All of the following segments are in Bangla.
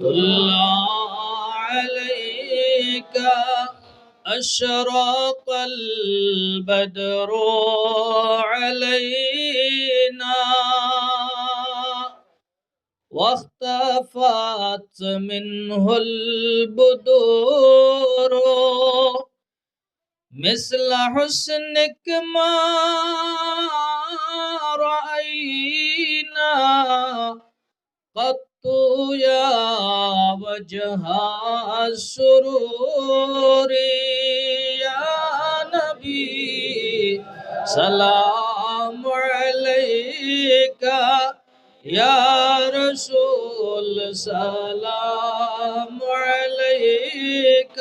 الله عليك أشرق البدر علينا واختفت منه البدور مثل حسنك ما رأينا قط يا وجه السرور يا نبي سلام عليك يا رسول سلام عليك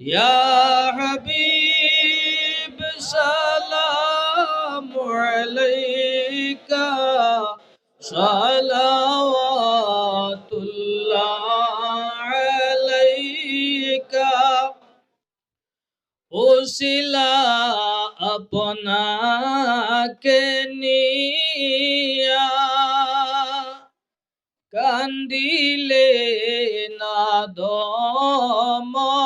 يا حبيب سلام عليك صلوات الله عليك ওসিলা আপনাকে নিয়া কান্দিলে না দমহাওয়া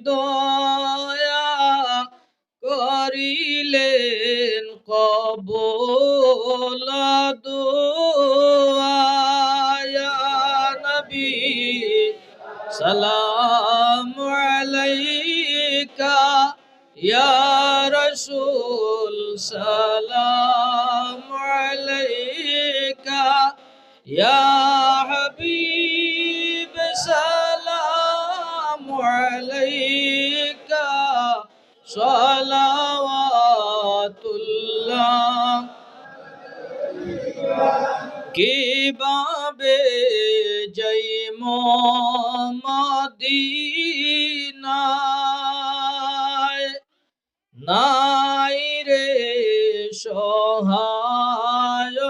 দয়া করিলেন কবুল দুআয়া নবী সালাম আলাইকা ইয়া রাসূল সালাম সালাওয়াতুল্লাহ কীভাবে যাই মদিনায় নাই রে সহায়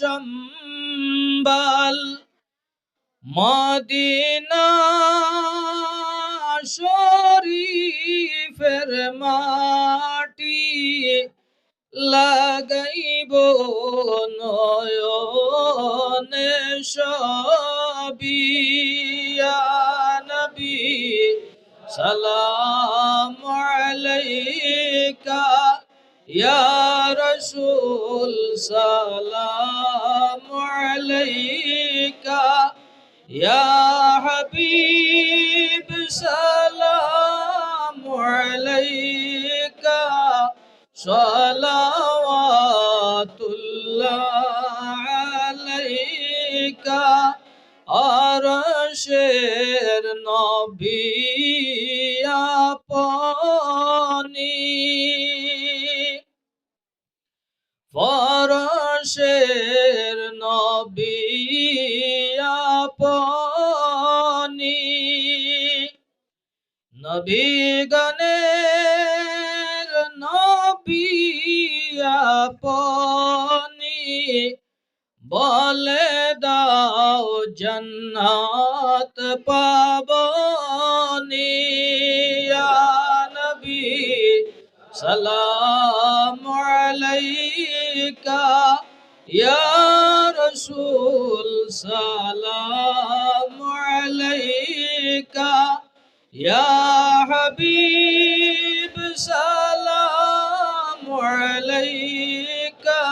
সম্বল। মদিনা শরীফের মাটি লাগাইব নয়নে সবিয়া নবী সালাম আলাইকা। ইয়া রাসূল সালাম আলাইকা। ইয়া আলাইকা আরশের নবী আপনি। ফরশের নবী আপনি। নবী গণের নবী বলে দাও জন্নাত পাবনি, ইয়া নবী। সালাম আলাইকা, ইয়া রাসূল। সালাম আলাইকা, ইয়া হাবিব। সালাম আলাইকা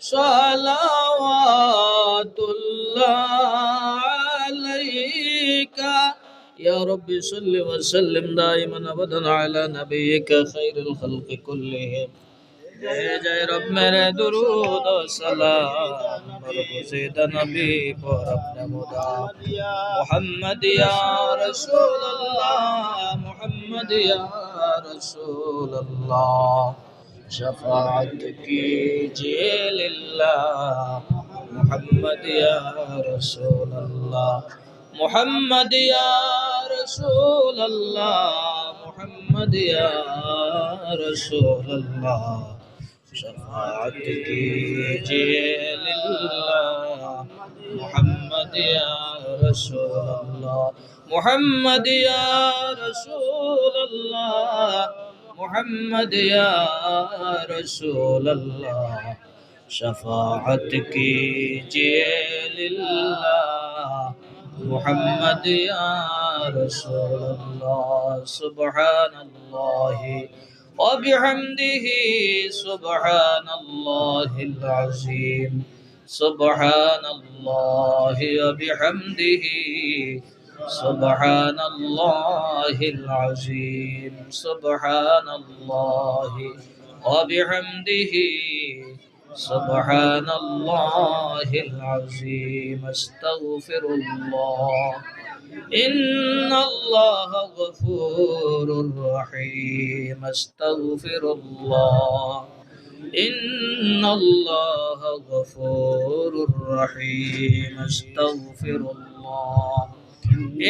সালাওয়াতুল্লাহ يا رب صل وسلم دائما ابدا على نبيك خير الخلق كلهم جے جے رب میرے درود و سلام مربوسید نبی پر اپنے مدا محمد یا رسول اللہ محمد یا رسول اللہ شفاعت کیجئے للہ محمد یا رسول اللہ محمد یا رسول الله محمد يا رسول الله شفاعت کیجئے للہ محمد یا رسول اللہ محمد یا رسول اللہ محمد یا رسول اللہ شفاعت کیجئے للہ محمد يا رسول الله سبحان الله وبحمده سبحان الله العظيم. سبحان الله وبحمده سبحان الله العظيم. سبحان الله وبحمده سبحان الله العظيم استغفر الله. إن الله غفور رحيم استغفر الله. إن الله غفور رحيم استغفر الله.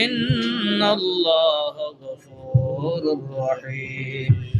إن الله غفور رحيم.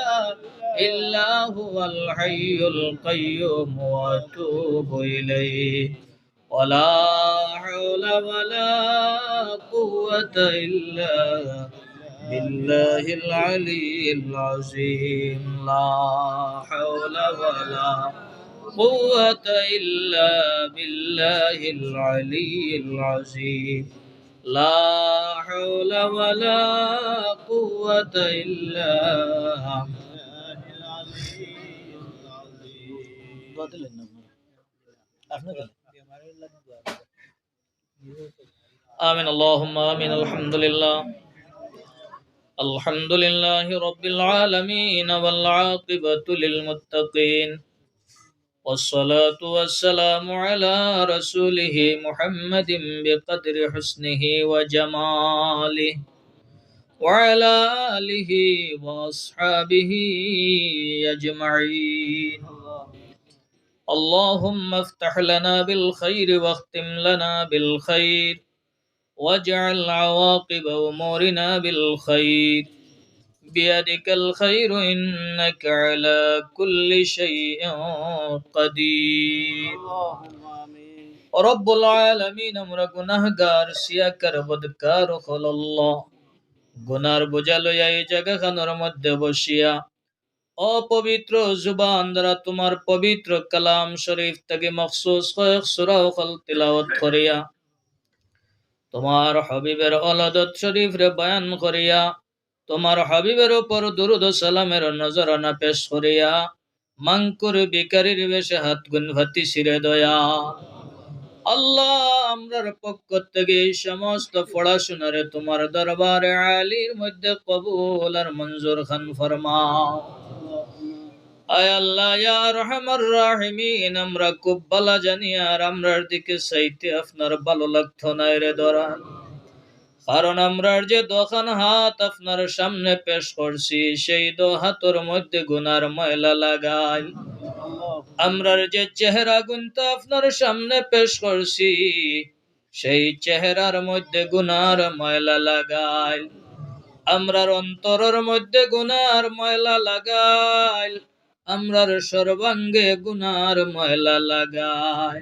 إلا هو الحي القيوم وأتوب إليه ولا حول ولا قوة إلا بالله العلي العظيم. لا حول ولا قوة إلا بالله العلي العظيم. لا حول ولا قوة إلا آمين. اللهم آمين. الحمد لله. الحمد لله رب العالمين والعاقبة للمتقين. والصلاة والسلام على رسوله محمد بقدر حسنه وجماله. وعلى آله وأصحابه أجمعين اللهم افتح لنا بالخير واختم لنا بالخير واجعل عواقب أمورنا بالخير بيدك الخير إنك على كل شيء قدير رب العالمين আমরা গুনাহগার সিয়াকার বদকার হল আল্লাহ গুনার বোঝা লইয়া এই জায়গাখানোর মধ্যে বসিয়া, অপবিত্র জুবান দ্বারা তোমার পবিত্র কালাম শরীফ থেকে মখসুস কয়েক সুরা ওখল তিলাওয়াত করিয়া, তোমার হবিবের অলদত শরীফ রে বয়ান করিয়া, তোমার হবিবের উপর দুরুদ সালামের নজরানা পেশ করিয়া, মাংকুর বিকারির বেশে হাত গুন ভাতি সিরে দয়া। আল্লাহ আমরার পক্ষ থেকে সমস্ত পড়াশোনার তোমার দরবারে আলীর মধ্যে কবুল আর মঞ্জুর খান ফরমা আল্লাহ আমরা খুব ভালো জানি আর আমরার দিকে সাইতে আপনার ভালো লাগতো না রে দরান। কারণ আমরার যে দোকান হাত আপনার সামনে পেশ করছি, সেই দো হাতের মধ্যে গুনার ময়লা লাগাই। আমরার যে চেহারা গুনটা আপনার সামনে পেশ করছি, সেই চেহারার মধ্যে গুনার ময়লা লাগাই। আমরার অন্তরের মধ্যে গুনার ময়লা লাগাই। আমরার সর্বাঙ্গে গুনার ময়লা লাগাই।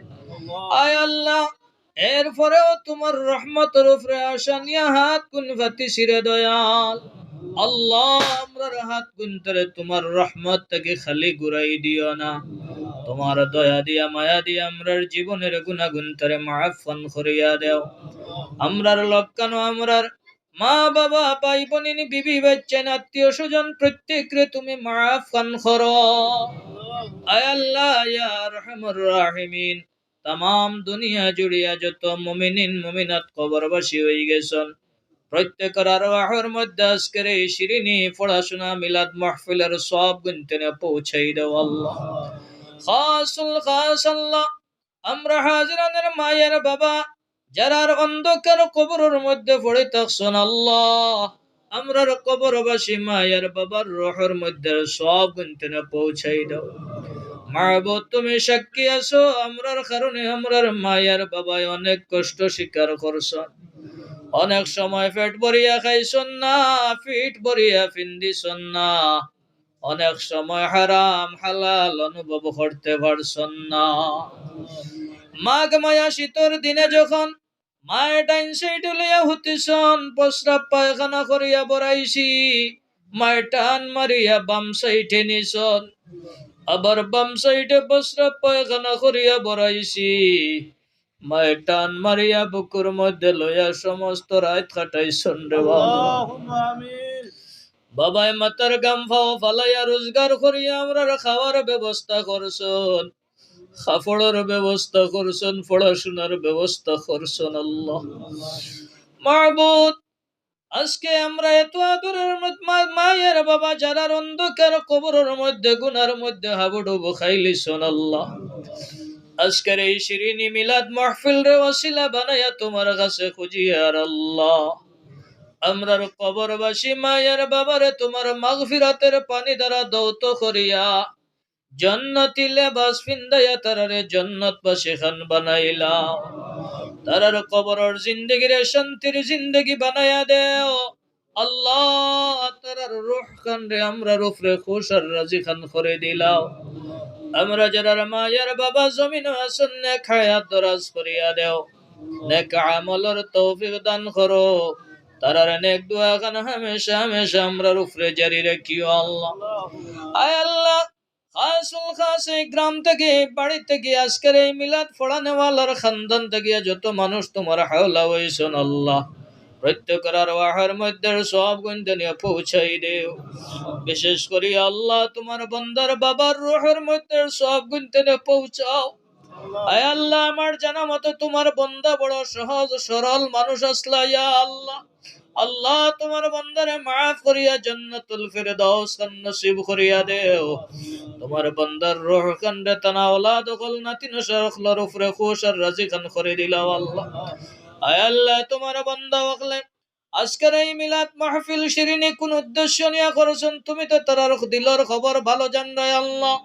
আয় আল্লাহ এরপরেও তোমার রহমতের উপরে আশা নিয়ে হাত কুন ফাতি সিরে দয়াল। আল্লাহ হাত গুনতরে তোমার রহমত থেকে খালি ঘুরাই দিও না। তোমার দয়া দিয়া, মায়া দিয়া আমরার জীবনের করিয়া দেও। আমরার লক্কানো আমরার মা বাবা ভাই বিবি বাচ্চা আত্মীয় স্বজন প্রত্যেকরে তুমি মাফান করো। আয় আল্লাহ, ইয়া রহমর রাহিমিন। তাম দুনিয়া জুড়িয়া যত মুমিনিন, মুমিনাত কবরবাসী হয়ে গেছেন। প্রত্যেকের আরওয়াহর মধ্যে আজকের এই শিরিনি পড়াশোনা, মিলাদ মাহফিলের সব গুনতেনে পৌঁছাই দাও আল্লাহ। খাসুল খাস আল্লাহ আমরা হাজিরানের মায়ের বাবা, যারার অন্ধকার কবরের মধ্যে পড়ে থাকছেন আল্লাহ। আমরার কবরবাসী মায়ের বাবার রোহের মধ্যে সব গুনতেনে পৌঁছাই দাও। মাহবুব তুমি সাক্ষী আছো, আমরার কারণে আমরার মায়ের বাবায় অনেক কষ্ট স্বীকার করছেন। অনেক সময় পেট ভরিয়া খাইছন না ফিট ভরিয়া ফিন্দিছন না। অনেক সময় হারাম, হালাল অনুভব করতে পারছন না। মাঘ মায়া শীতর দিনে যখন মায়ের ডাইন সাইডে লইয়া হতিছন, প্রস্রাব পায়খানা করিয়া বড়াইছি, মায়ের টান মারিয়া বাম সাইডে নিছন। আবার বাম সাইডে বসরা পায়খানা করিয়া বড়াইছি। মায়ের টান মারিয়া বুকুর মধ্যে লইয়া সমস্ত রাত খাটাই সন্ডে বাবাই মাতার গাম ফাও ফালাইয়া রোজগার করিয়া আমরা খাওয়ার ব্যবস্থা করছন। খাফড়ের ব্যবস্থা করছন পড়াশোনার ব্যবস্থা করছন আল্লাহ। মারবুত আজকে আমরা এত আদরের মায়ের বাবা যারা অন্ধকার কবরের মধ্যে, গুনার মধ্যে হাবুডুবু খাইলিছন আল্লাহ আজকের এই শিরিনি মিলাদ মাহফিল রে ওসিলা বানাইয়া তোমার কাছে খুঁজি আর আল্লাহ আমরার কবরবাসী মায়ের বাবারে তোমার মাগফিরাতের পানি দ্বারা দৌত করিয়া জন্নতি লেবাস ফিন্দাইয়া তারারে জন্নত বাসী খান বানাইলা তারার কবরের জিন্দগিরে শান্তির জিন্দগি বানাইয়া দেও। আল্লাহ তারার রুহ খান রে আমরা রুফরে খুশ আর রাজি খান করে দিলাও আমরা যারা মায়ের বাবা জমিন আসন নে খায়াত দরাজ করিয়া দেও। নেক আমলর তৌফিক দান করো। তারার নেক দোয়া খান হামেশা হামেশা আমরা উপরে জারি রাখিও আল্লাহ। আয় আল্লাহ খাসুল খাস এই গ্রাম থেকে বাড়ি থেকে আজকের এই মিলাদ ফোড়ানেওয়ালার খানদান থেকে যত মানুষ তোমার হাওলা হয়েছেন আল্লাহ প্রত্যেকের আহার মধ্যে সব গুঞ্জে নিয়ে পৌঁছাই দেও বিশেষ করে আল্লাহ তোমার বন্দার বাবার রোহের মধ্যে সব গুনতে নিয়ে পৌঁছাও আল্লাহ, আমার জানা মতো তোমার বন্দা বড় সহজ, সরল মানুষ আসলা, ইয়া আল্লাহ। আল্লাহ, তোমার বন্দারে মাফ করিয়া জান্নাতুল ফিরদাউস খান নসিব করিয়া দেও। তোমার বন্দার রূহ কান্ডে তানা ওলাদ কল নাতি নশর খলর উপরে খুশ আর রাজি খান করে দিলাও আল্লাহ। আয় আল্লাহ, তোমার বন্দা ওকলে আজকের এই মিলাদ মাহফিল শিরিনি কোন উদ্দেশ্য নিয়ে করেছেন? তুমি তো তারার দিলর খবর ভালো জান আল্লাহ।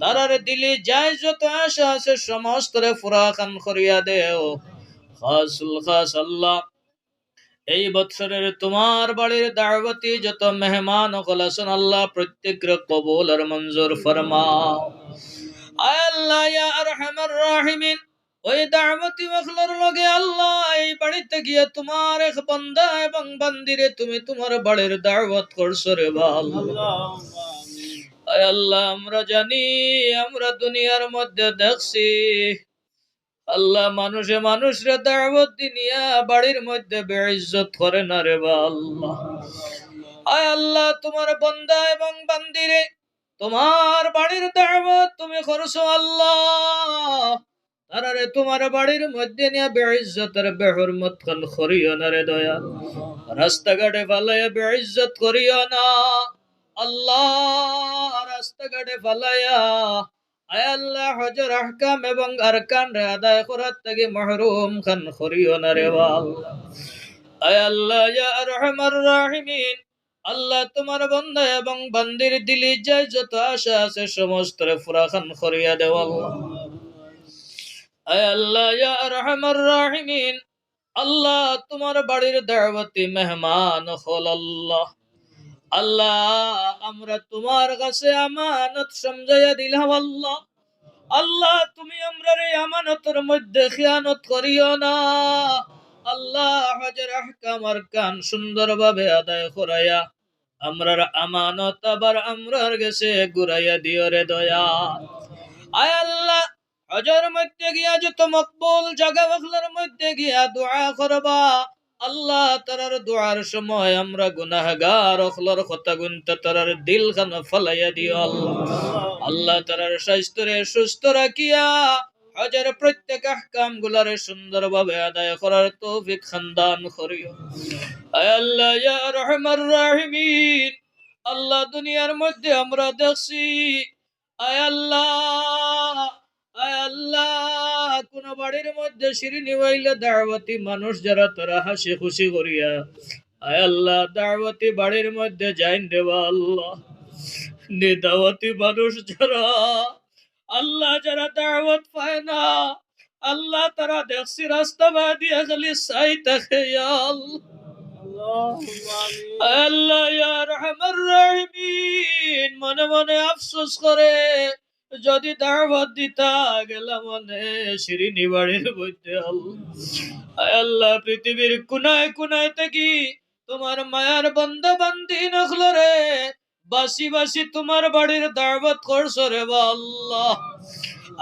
তারার দিলে যায় যত আশা আছে সমস্ত রে ফুরাকান করিয়া দেও। খাসুল খাস আল্লাহ এই বৎসরের তোমার বাড়ির দাওয়াতি যত মেহমান কলাসন আল্লাহ প্রত্যেক কবুল আর মঞ্জুর ফরমাও। আল্লাহ, ইয়া আরহামার রাহিমিন, ওই দাওয়াতি মখলর লগে আল্লাহ, এই বাড়িতে গিয়ে তোমার এক বান্দা এবং বান্দিরে তুমি তোমার বাড়ির দাওয়াত করছ রে আল্লাহ আল্লাহ, আমরা জানি, আমরা দুনিয়ার মধ্যে দেখছি। আল্লাহ মানুষে মানুষরে দাওয়াত দিনিয়া বাড়ির মধ্যে বেইজ্জত করে না রে আল্লাহ। আয় আল্লাহ, তোমার বন্দা এবং বান্দিরে, তোমার বাড়ির দাওয়াত তুমি করছ আল্লাহ। তারারে তোমার বাড়ির মধ্যে নিয়ে বেইজ্জতের বেহরমত খান করিও না রে দয়া। রাস্তাঘাটে ফালাইয়া বেইজ্জত করিও না। আল্লাহ রাস্তাঘাটে ফালাইয়া আল্লাহ আহকাম এবং আরকান মাহরুম খান না আল্লাহ। তোমার বন্ধা এবং বান্দির দিলি যাই যত আশা আছে সমস্ত আল্লাহ। আল্লাহ রাহিমিন, আল্লাহ তোমার বাড়ির দাওয়াতি মেহমান হল আল্লাহ। আল্লাহ, আমরা তোমার কাছে আমানত সমঝাইয়া দিলাম, আল্লাহ। আল্লাহ, তুমি আমরা এই আমানতের মধ্যে খেয়ানত করিও না। আল্লাহ, হাজার আহকাম আর কান সুন্দরভাবে আদায় করাইয়া, আমরার আমানত আবার আমরার গেছে ঘুরাইয়া দিও রে দয়া। আয় আল্লাহ, হজর মধ্যে গিয়া যত মকবুল জাগা মধ্যে গিয়া দোয়া করবা। আল্লাহ তারার দোয়ার সময় আমরা গুনাহগার, অখলার কথা গুনতে দিল খান ফলাইয়া দিও আল্লাহ। আল্লাহ তারার স্বাস্থ্যরে সুস্থ রাখিয়া হজের প্রত্যেক আহকাম গুলারে সুন্দর ভাবে আদায় করার তৌফিক খানদান করিও। আল্লাহ ইয়া রহমার রাহিমিন, আল্লাহ দুনিয়ার মধ্যে আমরা দেখছি। আয় আল্লাহ আল্লাহ, কোন বাড়ির মধ্যে শিরিনি হইলে দাওয়াতি মানুষ যারা তোরা হাসি খুশি করিয়া। আয় আল্লাহ, দাওয়াতি বাড়ির মধ্যে জাইন দেওয়া আল্লাহ। নে মানুষ যারা, আল্লাহ যারা দাওয়াত পায় না, আল্লাহ তারা দেখছি রাস্তা বা দিয়া খালি সাই থাকে আল্লাহ। মনে মনে আফসোস করে। যদি দাওয়াত দিতা গেলাম মনে শিরিনি বাড়ির মধ্যে আল্লাহ। পৃথিবীর কুনায় কুনায় থেকে, তোমার মায়ার বন্ধা বান্ধি নখলো রে। বাসি বাসি তোমার বাড়ির দাওয়াত করছ রে আল্লাহ।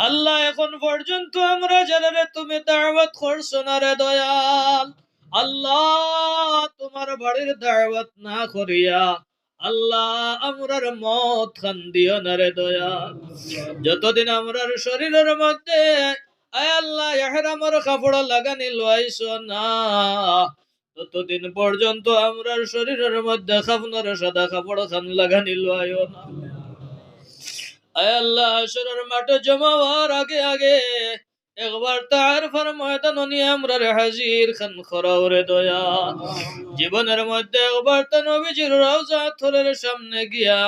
আল্লাহ, এখন পর্যন্ত আমরা যারা রে, তুমি দাওয়াত করছ না রে দয়াল। আল্লাহ, তোমার বাড়ির দাওয়াত না করিয়া আল্লাহ আমরার মত খান দিও না রে দয়াল যতদিন আমরার শরীরের মধ্যে, আয় আল্লাহ, এহরামর কাপড় লাগানি লইছো না, ততদিন পর্যন্ত আমরার শরীরের মধ্যে খাপনার সাদা কাপড় খান লাগানি লইও না। আয় আল্লাহ আসরের মাঠে জমা হওয়ার আগে আগে একবার তার ফর ময়দান নিয়ে আমরা রে হাজির খান খরাও রে দয়া জীবনের মধ্যে একবার তা নবীজির রওজা থরের সামনে গিয়া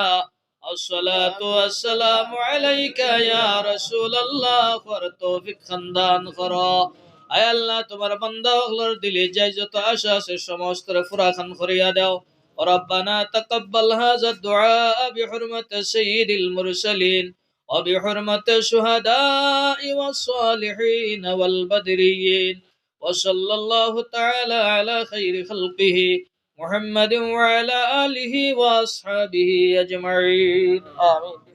الصلاة والسلام عليك يا رسول الله ফর তৌফিক খানদান করো আয় আল্লাহ তোমার বান্দা হলর দিলে যাই যত আশা আছে সমস্ত ফুরা খান করিয়া দাও ربنا تقبل هذا الدعاء بحرمة سيد المرسلين وبحرمة الشهداء والصالحين والبدريين وصلى الله تعالى على خير خلقه محمد وعلى آله وأصحابه أجمعين آمين